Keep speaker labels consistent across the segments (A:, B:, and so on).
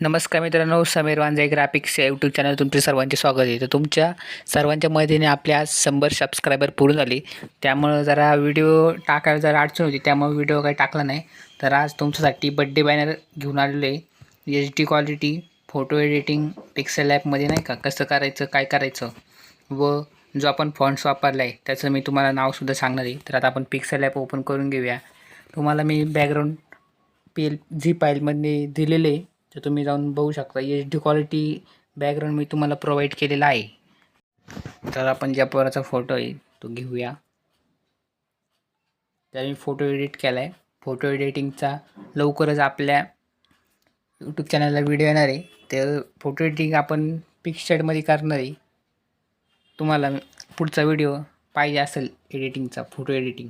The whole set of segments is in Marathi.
A: नमस्कार मित्रांनो समीर वांजे ग्राफिक्स या यूट्यूब चॅनल तुमचे सर्वांचे स्वागत आहे. तर तुमच्या सर्वांच्या मदतीने आपल्या आज शंभर सबस्क्रायबर पूर्ण झाली. त्यामुळं जरा व्हिडिओ टाकायला जरा अडचण होती. त्यामुळे व्हिडिओ काही टाकला नाही. तर आज तुमच्यासाठी बड्डे बॅनर घेऊन आलेलो आहे. H D quality photo editing pixel ॲपमध्ये नाही का? कसं करायचं काय करायचं? व जो आपण फॉन्ट्स वापरला आहे त्याचं मी तुम्हाला नावसुद्धा सांगणार आहे. तर आता आपण पिक्सेल ॲप ओपन करून घेऊया. तुम्हाला मी बॅकग्राऊंड पी एल झी फाईलमध्ये दिलेले तर तुम्ही जाऊन बघू शकता. एच डी क्वालिटी बॅकग्राऊंड मी तुम्हाला प्रोव्हाइड केलेला आहे. तर आपण ज्या पोराचा फोटो आहे तो घेऊया. तर मी फोटो एडिट केला आहे फोटो एडिटिंगचा लवकरच आपल्या यूट्यूब चॅनलला व्हिडिओ येणार आहे. तर फोटो एडिटिंग आपण पिक्चरमध्ये करणार आहे. तुम्हाला पुढचा व्हिडिओ पाहिजे असेल एडिटिंगचा फोटो एडिटिंग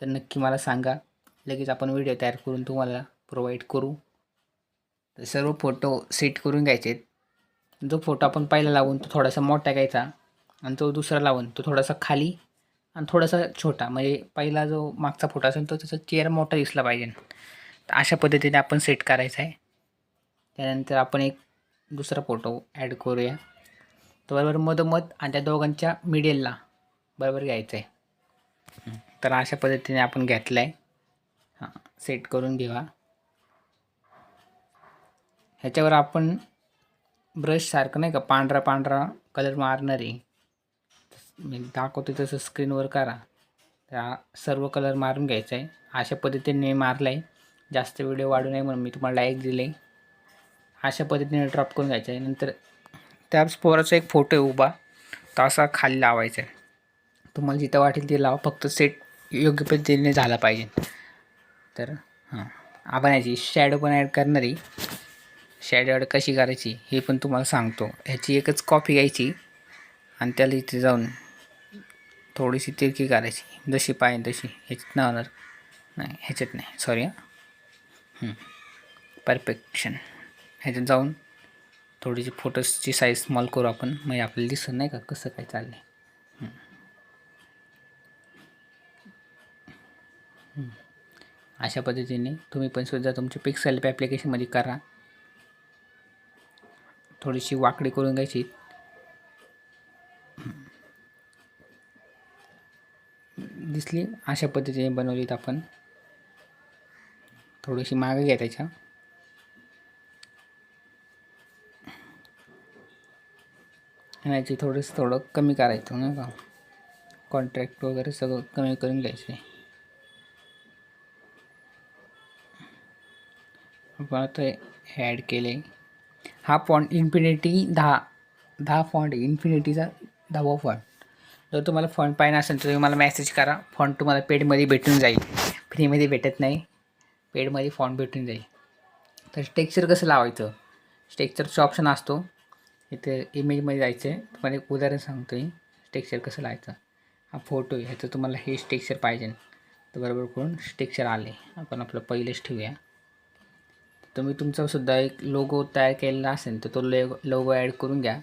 A: तर नक्की मला सांगा. लगेच आपण व्हिडिओ तयार करून तुम्हाला प्रोव्हाइड करू. सर्व फोटो सेट करून घ्यायचे जो फोटो आपण पहिला लावून तो थोडासा मोठा घ्यायचा आणि तो दुसरा लावून तो थोडासा खाली आणि थोडासा छोटा. म्हणजे पहिला जो मागचा फोटो असेल तो त्याचा चेअर मोठा दिसला पाहिजे. तर अशा पद्धतीने आपण सेट करायचा आहे. त्यानंतर आपण एक दुसरा फोटो ॲड करूया. तो बरोबर मधोमध आणि त्या दोघांच्या मिडिलला बरोबर घ्यायचं आहे. तर अशा पद्धतीने आपण घेतलं आहे हां सेट करून घेवा. ह्याच्यावर आपण ब्रशसारखं नाही का पांढरा पांढरा कलर मारणार. आहे मी दाखवतो तसं स्क्रीनवर करा. त्या सर्व कलर मारून घ्यायचा आहे. अशा पद्धतीने मी मारला आहे जास्त व्हिडिओ वाढू नये म्हणून मी तुम्हाला लाईक दिले अशा पद्धतीने ड्रॉप करून घ्यायचं आहे. नंतर त्या पोराचा एक फोटो आहे उभा. तो असा खाली लावायचा आहे. तुम्हाला जिथं वाटेल ते लावा. फक्त सेट योग्य पद्धतीने झाला पाहिजे. तर हां. आपण याची शॅडो पण ॲड करणार. आहे शॅड ॲड कशी करायची हे पण तुम्हाला सांगतो. ह्याची एकच कॉपी घ्यायची आणि त्याला इथे जाऊन थोडीशी तिरकी करायची. जशी पाहिजे तशी. ह्याच्यात नाही होणार. नाही ह्याच्यात नाही. सॉरी हां. परफेक्शन ह्याच्यात जाऊन थोडीशी फोटोजची साईज स्मॉल करू आपण. मग आपल्याला दिसत नाही का कसं काय चाललं आहे अशा पद्धतीने तुम्ही पण सुद्धा तुमचे पिक्सेल ॲप ॲप्लिकेशनमध्ये करा. थोडीशी वाकडी करून घ्यायची. दिसली अशा पद्धतीने बनवलीत आपण. थोडीशी मागं घ्या त्याच्या. याची थोडंसं थोडं कमी करायचं नाही का? कॉन्ट्रॅक्ट वगैरे सगळं कमी करून घ्यायचं. आपण आता ॲड केले. हा फॉन्ट इन्फिनिटी दहा दहा फॉन्ट आहे इन्फिनिटीचा दहावा फॉन्ट जर तुम्हाला फॉन्ट पाहिजे असेल तर तुम्ही मला मेसेज करा. फॉन्ट तुम्हाला पेडमध्ये भेटून जाईल. फ्रीमध्ये भेटत नाही. पेडमध्ये फॉन्ट भेटून जाईल. तर टेक्स्चर कसं लावायचं? स्टेक्चरचा ऑप्शन असतो. इथे इमेजमध्ये जायचं आहे तुम्हाला एक उदाहरण सांगतो आहे स्टेक्चर कसं लावायचं? हा फोटो आहे. ह्याचं तुम्हाला हे स्टेक्चर पाहिजे. तर बरोबर करून स्टेक्चर आले. आपण आपलं पहिलेच ठेवूया. तुम्ही तुमचासुद्धा एक लोगो तयार केलेला असेल तर तो लोगो लोगो ॲड करून घ्या.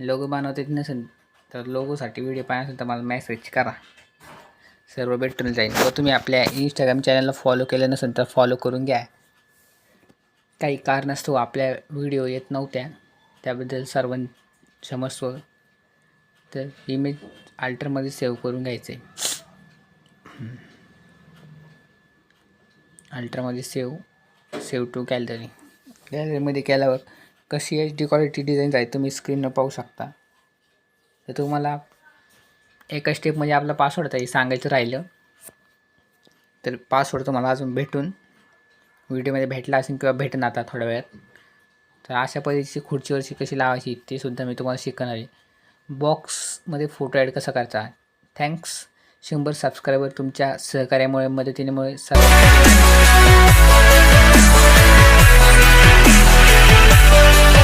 A: लोगो बनवता येत नसेल तर लोगोसाठी व्हिडिओ पाहिजे असेल तर मला मेसेज करा. सर्व भेटून जाईल. व तुम्ही आपल्या इंस्टाग्राम चॅनलला फॉलो केलं नसेल तर फॉलो करून घ्या. काही कारणास्तव आपल्या व्हिडिओ येत नव्हत्या त्याबद्दल सर्वां क्षमस्व तर इमेज अल्टरमध्ये सेव्ह करून घ्यायचे. अल्ट्रामध्ये सेव्ह सेव्ह टू गॅलरी. गॅलरीमध्ये केल्यावर कशी एच डी क्वालिटी डिझाईन आहे तुम्ही स्क्रीनवर पाहू शकता. तर तुम्हाला एका स्टेपमध्ये आपला पासवर्ड आहे सांगायचं राहिलं. तर पासवर्ड तुम्हाला अजून भेटून व्हिडिओमध्ये भेटला असेल किंवा भेटेन आता थोड्या वेळात. तर अशा पद्धतीची खुर्चीवरची कशी लावायची ते सुद्धा मी तुम्हाला शिकणार आहे. बॉक्समध्ये फोटो ॲड कसा करायचा? थँक्स शंभर सबस्क्रायबर तुमच्या सहकार्यामुळे मदतीनेमुळे सर्व